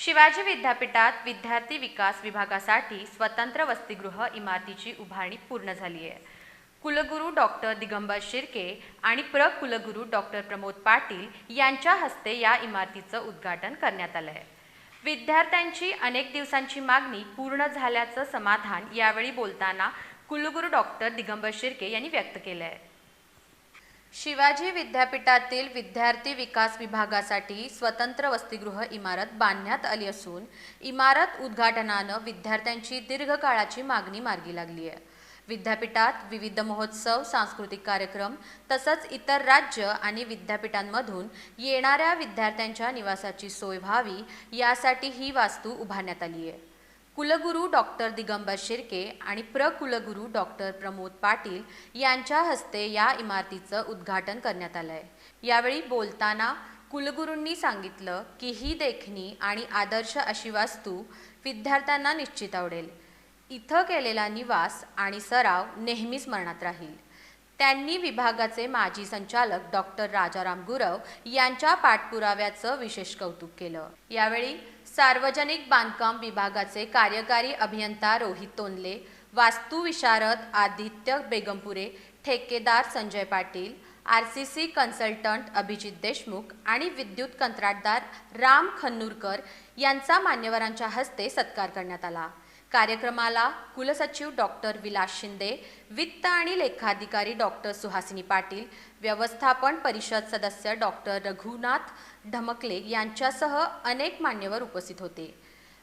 शिवाजी विद्यापीठात विद्यार्थी विकास विभागासाठी स्वतंत्र वसतिगृह इमारतीची उभारणी पूर्ण झाली आहे. कुलगुरू डॉक्टर दिगंबर शिर्के आणि प्र कुलगुरू डॉक्टर प्रमोद पाटील यांच्या हस्ते या इमारतीचं उद्घाटन करण्यात आलं आहे. विद्यार्थ्यांची अनेक दिवसांची मागणी पूर्ण झाल्याचं समाधान यावेळी बोलताना कुलगुरू डॉक्टर दिगंबर शिर्के यांनी व्यक्त केलं आहे. शिवाजी विद्यापीठातील विद्यार्थी विकास विभागासाठी स्वतंत्र वसतिगृह इमारत बांधण्यात आली असून इमारत उद्घाटनानं विद्यार्थ्यांची दीर्घकाळाची मागणी मार्गी लागली आहे. विद्यापीठात विविध महोत्सव सांस्कृतिक कार्यक्रम तसंच इतर राज्य आणि विद्यापीठांमधून येणाऱ्या विद्यार्थ्यांच्या निवासाची सोय व्हावी यासाठी ही वास्तू उभारण्यात आली आहे. कुलगुरू डॉक्टर दिगंबर शिर्के आणि प्र कुलगुरू डॉक्टर प्रमोद पाटील यांच्या हस्ते या इमारतीचं उद्घाटन करण्यात आलं आहे यावेळी बोलताना कुलगुरूंनी सांगितलं की ही देखणी आणि आदर्श अशी वास्तू विद्यार्थ्यांना निश्चित आवडेल. इथं केलेला निवास आणि सराव नेहमी स्मरणात राहील. त्यांनी विभागाचे माजी संचालक डॉक्टर राजाराम गुरव यांच्या पाठपुराव्याचं विशेष कौतुक केलं. यावेळी सार्वजनिक बांधकाम विभागाचे कार्यकारी अभियंता रोहित तोंडले वास्तुविशारद आदित्य बेगमपुरे ठेकेदार Sanjay Patil R C C consultant Abhijit Deshmukh आणि विद्युत कंत्राटदार राम खन्नूरकर यांचा मान्यवरांच्या हस्ते सत्कार करण्यात आला. कार्यक्रमाला कुलसचिव डॉक्टर विलास शिंदे वित्त आणि लेखाधिकारी डॉक्टर सुहासिनी पाटील व्यवस्थापन परिषद सदस्य डॉक्टर रघुनाथ ढमकले यांच्यासह अनेक मान्यवर उपस्थित होते.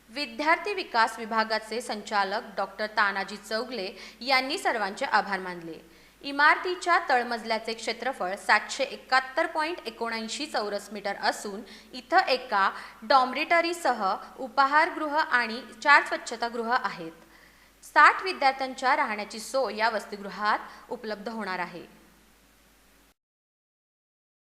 विद्यार्थी विकास विभागाचे संचालक डॉक्टर तानाजी चौगले यांनी सर्वांचे आभार मानले. इमारतीच्या तळमजल्याचे क्षेत्रफळ सातशे एकाहत्तर पॉईंट एकोणऐंशी चौरस मीटर असून इथं एका डॉम्रिटरीसह उपाहारगृह आणि चार स्वच्छतागृह आहेत. साठ विद्यार्थ्यांच्या राहण्याची सोय या वसतिगृहात उपलब्ध होणार आहे.